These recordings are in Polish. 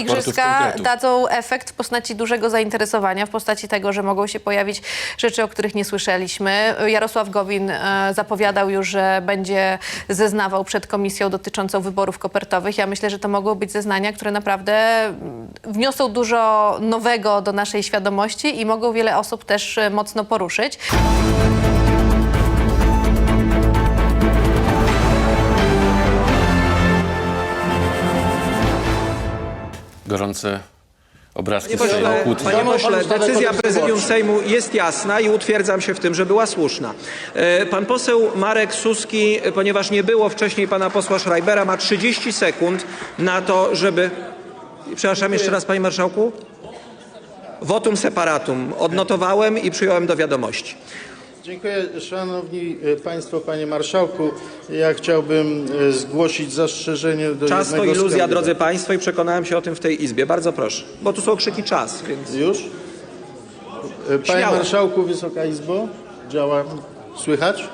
Igrzyska dadzą efekt w postaci dużego zainteresowania, w postaci tego, że mogą się pojawić rzeczy, o których nie słyszeliśmy. Jarosław Gowin e, zapowiadał już, że będzie zeznawał przed komisją dotyczącą wyborów kopertowych. Ja myślę, że to mogą być zeznania, które naprawdę mm, wniosą dużo nowego do naszej świadomości i mogą wiele osób też e, mocno poruszyć. Gorące obrazki Panie z tej pośle, kłótni. panie pośle, decyzja prezydium Sejmu jest jasna i utwierdzam się w tym, że była słuszna. E, Pan poseł Marek Suski, ponieważ nie było wcześniej pana posła Schreibera, ma 30 sekund na to, żeby... Przepraszam jeszcze raz, panie marszałku? Votum separatum. Odnotowałem i przyjąłem do wiadomości. Dziękuję Szanowni e, Państwo, Panie Marszałku. Ja chciałbym e, zgłosić zastrzeżenie do Czas to iluzja, kandydatów. drodzy państwo, i przekonałem się o tym w tej Izbie. Bardzo proszę. Bo tu są krzyki czas, więc... Już? E, Panie Śmiało. Marszałku, Wysoka Izbo, działa, słychać?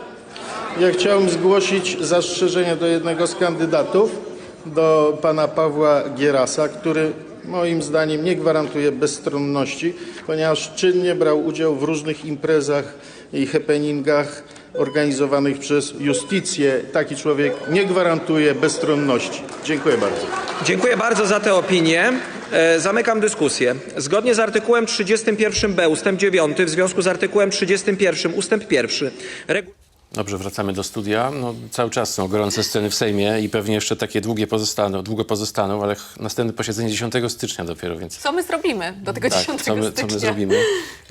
Ja chciałem zgłosić zastrzeżenie do jednego z kandydatów, do pana Pawła Gierasa, który moim zdaniem nie gwarantuje bezstronności, ponieważ czynnie brał udział w różnych imprezach i happeningach organizowanych przez justicję. Taki człowiek nie gwarantuje bezstronności. Dziękuję bardzo. Dziękuję bardzo za tę opinię. E, Zamykam dyskusję. Zgodnie z artykułem 31b ustęp 9 w związku z artykułem 31 ustęp 1 regu- Dobrze, wracamy do studia. No, cały czas są gorące sceny w Sejmie i pewnie jeszcze takie długie pozostaną, długo pozostaną, ale następne posiedzenie 10 stycznia dopiero, więc Co my zrobimy do tego tak, 10 co my, co stycznia? my zrobimy?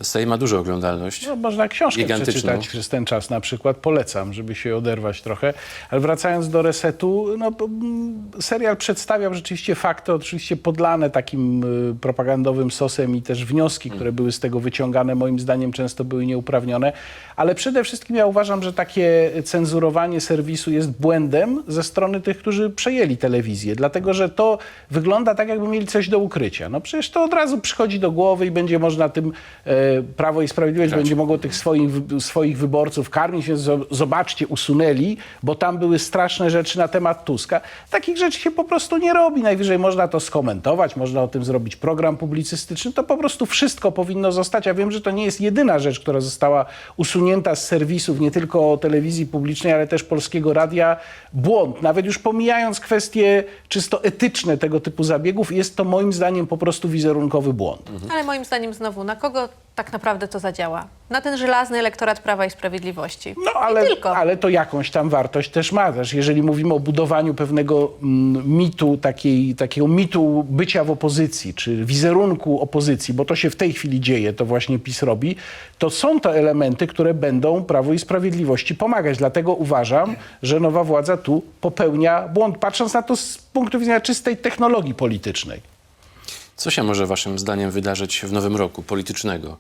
Sejm ma dużą oglądalność. No, można książkę przeczytać przez ten czas na przykład. Polecam, żeby się oderwać trochę. Ale wracając do resetu, no, mm, serial przedstawiał rzeczywiście fakty, oczywiście podlane takim y, propagandowym sosem i też wnioski, które były z tego wyciągane, moim zdaniem często były nieuprawnione. Ale przede wszystkim ja uważam, że takie cenzurowanie serwisu jest błędem ze strony tych, którzy przejęli telewizję. Dlatego, że to wygląda tak, jakby mieli coś do ukrycia. No przecież to od razu przychodzi do głowy i będzie można tym e, Prawo i Sprawiedliwość będzie mogło tych swoich, swoich wyborców karmić, więc zo- zobaczcie, usunęli, bo tam były straszne rzeczy na temat Tuska. Takich rzeczy się po prostu nie robi. Najwyżej można to skomentować, można o tym zrobić program publicystyczny. To po prostu wszystko powinno zostać. Ja wiem, że to nie jest jedyna rzecz, która została usunięta z serwisów, nie tylko telewizji publicznej, ale też Polskiego Radia. Błąd. Nawet już pomijając kwestie czysto etyczne tego typu zabiegów, jest to moim zdaniem po prostu wizerunkowy błąd. Ale moim zdaniem znowu, na kogo tak naprawdę to zadziała? Na ten żelazny elektorat Prawa i Sprawiedliwości. No ale, tylko. ale to jakąś tam wartość też ma. Też jeżeli mówimy o budowaniu pewnego mm, mitu, takiej, takiego mitu bycia w opozycji, czy wizerunku opozycji, bo to się w tej chwili dzieje, to właśnie PiS robi, to są to elementy, które będą Prawu i Sprawiedliwości pomagać. Dlatego uważam, że nowa władza tu popełnia błąd, patrząc na to z punktu widzenia czystej technologii politycznej. Co się może waszym zdaniem wydarzyć w nowym roku politycznego?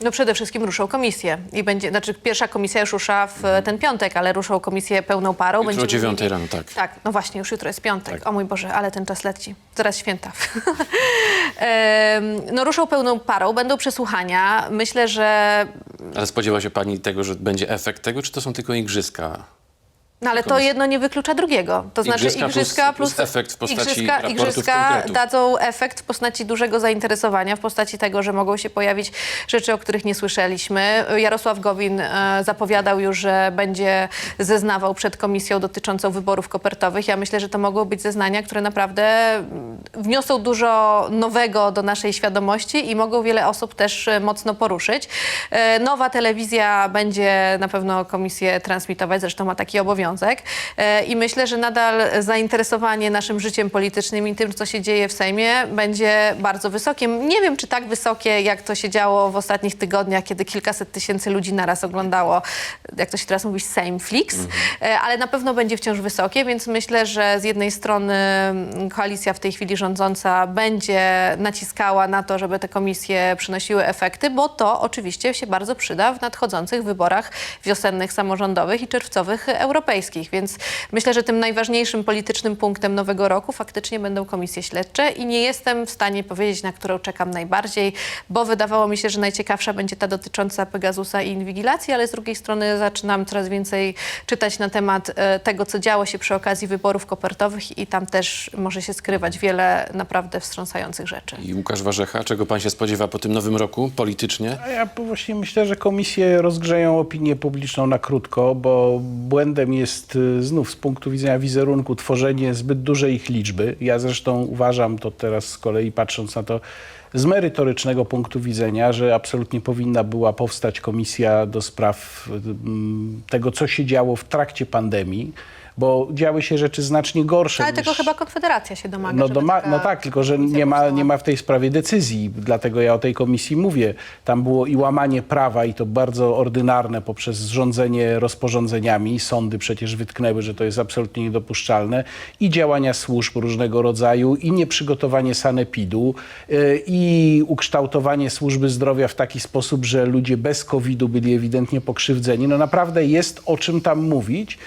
No przede wszystkim ruszą komisje. I będzie, znaczy pierwsza komisja już rusza w e, ten piątek, ale ruszą komisję pełną parą. Jutro o Będziemy 9 mieli- rano, tak. Tak, no właśnie, już jutro jest piątek. O mój Boże, ale ten czas leci. Zaraz święta. No ruszą pełną parą, będą przesłuchania. Myślę, że Ale spodziewa się pani tego, że będzie efekt tego, czy to są tylko igrzyska? No ale to jedno nie wyklucza drugiego. To znaczy Igrzyska plus- igrzyska plus efekt w postaci igrzyska, igrzyska dadzą efekt w postaci dużego zainteresowania, w postaci tego, że mogą się pojawić rzeczy, o których nie słyszeliśmy. Jarosław Gowin e, zapowiadał już, że będzie zeznawał przed komisją dotyczącą wyborów kopertowych. Ja myślę, że to mogą być zeznania, które naprawdę mm, wniosą dużo nowego do naszej świadomości i mogą wiele osób też e, mocno poruszyć. E, Nowa telewizja będzie na pewno komisję transmitować, zresztą ma taki obowiązek. E, I myślę, że nadal zainteresowanie naszym życiem politycznym i tym, co się dzieje w Sejmie, będzie bardzo wysokie. Nie wiem, czy tak wysokie, jak to się działo w ostatnich tygodniach, kiedy kilkaset tysięcy ludzi naraz oglądało, jak to się teraz mówi, Sejmflix, E, ale na pewno będzie wciąż wysokie, więc myślę, że z jednej strony mm, koalicja w tej chwili rządząca będzie naciskała na to, żeby te komisje przynosiły efekty, bo to oczywiście się bardzo przyda w nadchodzących wyborach wiosennych, samorządowych i czerwcowych europejskich. Europejskich, więc myślę, że tym najważniejszym politycznym punktem nowego roku faktycznie będą komisje śledcze i nie jestem w stanie powiedzieć, na którą czekam najbardziej, bo wydawało mi się, że najciekawsza będzie ta dotycząca Pegasusa i inwigilacji, ale z drugiej strony zaczynam coraz więcej czytać na temat e, tego, co działo się przy okazji wyborów kopertowych i tam też może się skrywać wiele naprawdę wstrząsających rzeczy. I Łukasz Warzecha, czego pan się spodziewa po tym nowym roku politycznie? A ja właśnie myślę, że komisje rozgrzeją opinię publiczną na krótko, bo błędem jest y, znów z punktu widzenia wizerunku tworzenie zbyt dużej ich liczby. Ja zresztą uważam to teraz z kolei patrząc na to z merytorycznego punktu widzenia, że absolutnie powinna była powstać komisja do spraw mm, tego, co się działo w trakcie pandemii, bo działy się rzeczy znacznie gorsze. Ale niż... tego chyba Konfederacja się domaga. No, doma- no tak, tylko że nie ma, nie ma w tej sprawie decyzji, dlatego ja o tej komisji mówię. Tam było i łamanie prawa i to bardzo ordynarne poprzez zrządzenie rozporządzeniami. Sądy przecież wytknęły, że to jest absolutnie niedopuszczalne. I działania służb różnego rodzaju, i nieprzygotowanie sanepidu, yy, i ukształtowanie służby zdrowia w taki sposób, że ludzie bez COVID-u byli ewidentnie pokrzywdzeni. No naprawdę jest o czym tam mówić.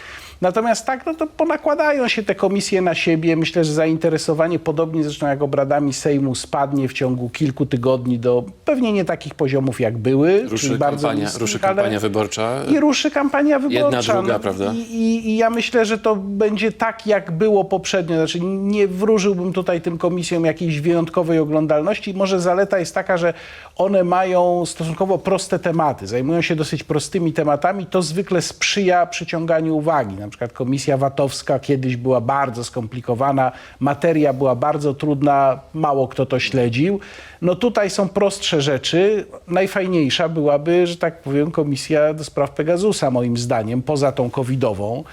Natomiast tak, no to ponakładają się te komisje na siebie. Myślę, że zainteresowanie, podobnie zresztą jak obradami Sejmu, spadnie w ciągu kilku tygodni do pewnie nie takich poziomów, jak były. Ruszy kampania, niskich, ruszy kampania wyborcza. i ruszy kampania wyborcza. druga, No prawda? I, i, I ja myślę, że to będzie tak, jak było poprzednio. Znaczy nie wróżyłbym tutaj tym komisjom jakiejś wyjątkowej oglądalności. Może zaleta jest taka, że one mają stosunkowo proste tematy. Zajmują się dosyć prostymi tematami. To zwykle sprzyja przyciąganiu uwagi. Na przykład komisja VAT-owska kiedyś była bardzo skomplikowana. Materia była bardzo trudna. Mało kto to śledził. No tutaj są prostsze rzeczy. Najfajniejsza byłaby, że tak powiem, komisja do spraw Pegasusa, moim zdaniem, poza tą covidową.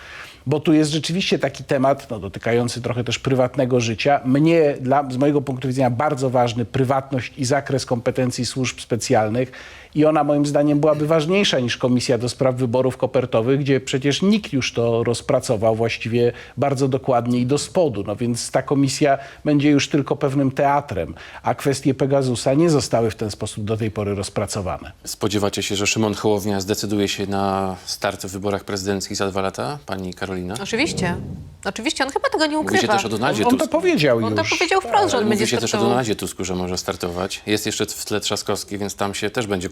Bo tu jest rzeczywiście taki temat no, dotykający trochę też prywatnego życia. Mnie, dla, z mojego punktu widzenia, bardzo ważny prywatność i zakres kompetencji służb specjalnych. I ona moim zdaniem byłaby ważniejsza niż Komisja do Spraw Wyborów Kopertowych, gdzie przecież nikt już to rozpracował właściwie bardzo dokładnie i do spodu. No więc ta komisja będzie już tylko pewnym teatrem, a kwestie Pegasusa nie zostały w ten sposób do tej pory rozpracowane. Spodziewacie się, że Szymon Hołownia zdecyduje się na start w wyborach prezydenckich za dwa lata? Pani Karolina? Oczywiście. Oczywiście, on chyba tego nie ukrywa. Mówicie też o Donaldzie On to Tusku. powiedział On już. to powiedział wprost, że on Mówi będzie się też o startował. Donaldzie Tusku, że może startować. Jest jeszcze w tle Trzaskowski, więc tam się też będzie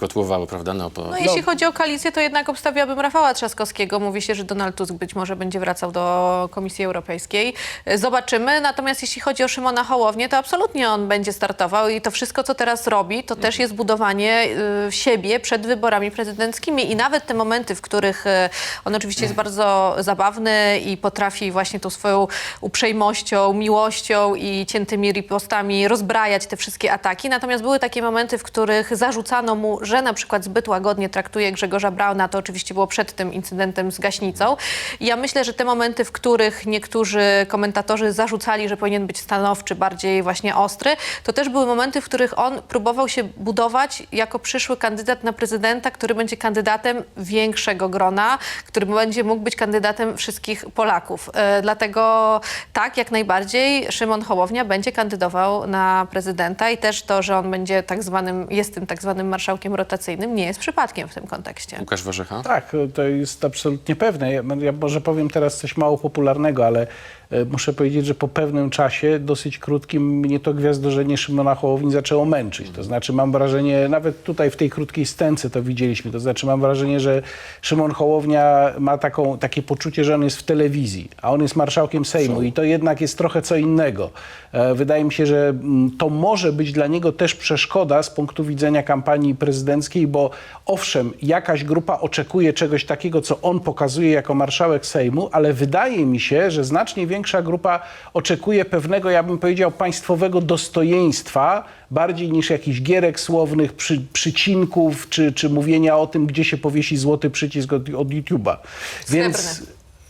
prawda? No, po... No, jeśli chodzi o koalicję, to jednak obstawiałabym Rafała Trzaskowskiego. Mówi się, że Donald Tusk być może będzie wracał do Komisji Europejskiej. Zobaczymy. Natomiast jeśli chodzi o Szymona Hołownię, to absolutnie on będzie startował i to wszystko, co teraz robi, to też jest budowanie y, siebie przed wyborami prezydenckimi i nawet te momenty, w których y, on oczywiście jest bardzo zabawny i potrafi właśnie tą swoją uprzejmością, miłością i ciętymi ripostami rozbrajać te wszystkie ataki. Natomiast były takie momenty, w których zarzucano mu, że na przykład zbyt łagodnie traktuje Grzegorza Brauna. To oczywiście było przed tym incydentem z gaśnicą. I ja myślę, że te momenty, w których niektórzy komentatorzy zarzucali, że powinien być stanowczy, bardziej właśnie ostry, to też były momenty, w których on próbował się budować jako przyszły kandydat na prezydenta, który będzie kandydatem większego grona, który będzie mógł być kandydatem wszystkich Polaków. E, dlatego tak, jak najbardziej Szymon Hołownia będzie kandydował na prezydenta i też to, że on będzie tak zwanym, jest tym tak zwanym marszałkiem rotacyjnym, nie jest przypadkiem w tym kontekście. Łukasz Warzecha? Tak, to jest absolutnie pewne. Ja, ja może powiem teraz coś mało popularnego, ale muszę powiedzieć, że po pewnym czasie, dosyć krótkim, mnie to gwiazdorzenie Szymona Hołowni zaczęło męczyć. To znaczy mam wrażenie, nawet tutaj w tej krótkiej scence to widzieliśmy, to znaczy mam wrażenie, że Szymon Hołownia ma taką, takie poczucie, że on jest w telewizji, a on jest marszałkiem Sejmu i to jednak jest trochę co innego. E, Wydaje mi się, że mm, to może być dla niego też przeszkoda z punktu widzenia kampanii prezydenckiej, bo owszem, jakaś grupa oczekuje czegoś takiego, co on pokazuje jako marszałek Sejmu, ale wydaje mi się, że znacznie większa grupa oczekuje pewnego, ja bym powiedział, państwowego dostojeństwa, bardziej niż jakichś gierek słownych, przy, przycinków, czy, czy mówienia o tym, gdzie się powiesi złoty przycisk od, od YouTube'a. Więc...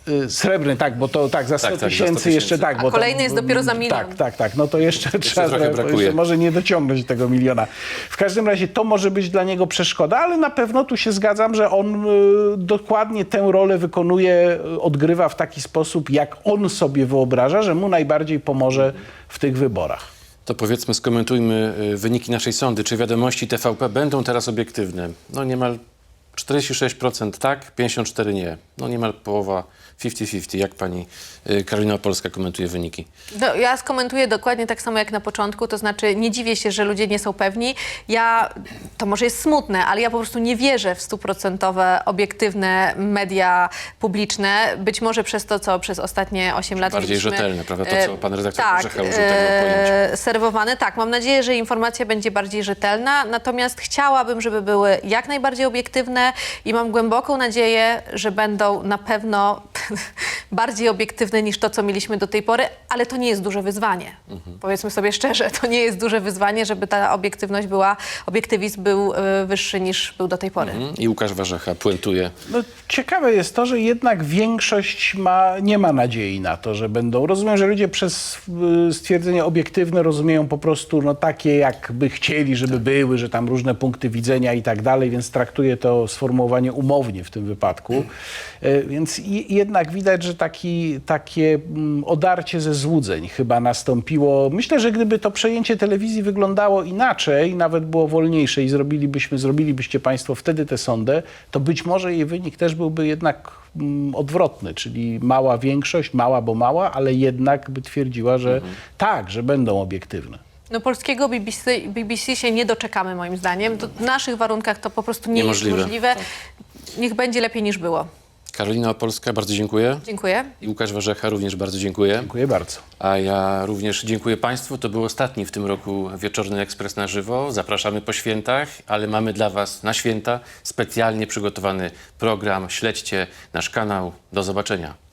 y, Srebrny, tak, bo to tak, za 100 tak, za 100 tysięcy tysięcy. jeszcze tak. A bo to- kolejny jest dopiero za milion. Tak, tak, tak. No to jeszcze, trzeba, trochę brakuje. Jeszcze może nie dociągnąć tego miliona. W każdym razie to może być dla niego przeszkoda, ale na pewno tu się zgadzam, że on y, dokładnie tę rolę wykonuje, y, odgrywa w taki sposób, jak on sobie wyobraża, że mu najbardziej pomoże w tych wyborach. To powiedzmy, skomentujmy y, wyniki naszej sądy. Czy wiadomości TVP będą teraz obiektywne? No niemal 46% tak, 54% nie. No niemal połowa 50-50. Jak pani y, Karolina Polska komentuje wyniki? No, ja skomentuję dokładnie tak samo jak na początku, to znaczy nie dziwię się, że ludzie nie są pewni. Ja, to może jest smutne, ale ja po prostu nie wierzę w stuprocentowe, obiektywne media publiczne. Być może przez to, co przez ostatnie 8 lat Bardziej mieliśmy, rzetelne, prawda? To, e, co pan redaktor tak, Orzecha użył tego pojęcia. e, serwowane. Tak, mam nadzieję, że informacja będzie bardziej rzetelna, natomiast chciałabym, żeby były jak najbardziej obiektywne i mam głęboką nadzieję, że będą na pewno bardziej obiektywne niż to, co mieliśmy do tej pory, ale to nie jest duże wyzwanie. Mhm. Powiedzmy sobie szczerze, to nie jest duże wyzwanie, żeby ta obiektywność była, obiektywizm był e, wyższy niż był do tej pory. Mm, I Łukasz Warzecha puentuje. No, ciekawe jest to, że jednak większość ma, nie ma nadziei na to, że będą. Rozumiem, że ludzie przez y, stwierdzenie obiektywne rozumieją po prostu no, takie, jakby chcieli, żeby były, że tam różne punkty widzenia i tak dalej, więc traktuję to sformułowanie umownie w tym wypadku. Y, Więc jednak widać, że taki, takie mm, odarcie ze złudzeń chyba nastąpiło. Myślę, że gdyby to przejęcie telewizji wyglądało inaczej, nawet było wolniejsze i zrobilibyśmy, zrobilibyście Państwo wtedy tę sondę, to być może jej wynik też byłby jednak mm, odwrotny, czyli mała większość, mała bo mała, ale jednak by twierdziła, że tak, że będą obiektywne. No polskiego BBC, BBC się nie doczekamy moim zdaniem. To w naszych warunkach to po prostu nie Niemożliwe. jest możliwe. Niech będzie lepiej niż było. Karolina Polska, bardzo dziękuję. Dziękuję. I Łukasz Warzecha również bardzo dziękuję. Dziękuję bardzo. A ja również dziękuję Państwu. To był ostatni w tym roku Wieczorny Ekspres na żywo. Zapraszamy po świętach, ale mamy dla Was na święta specjalnie przygotowany program. Śledźcie nasz kanał. Do zobaczenia.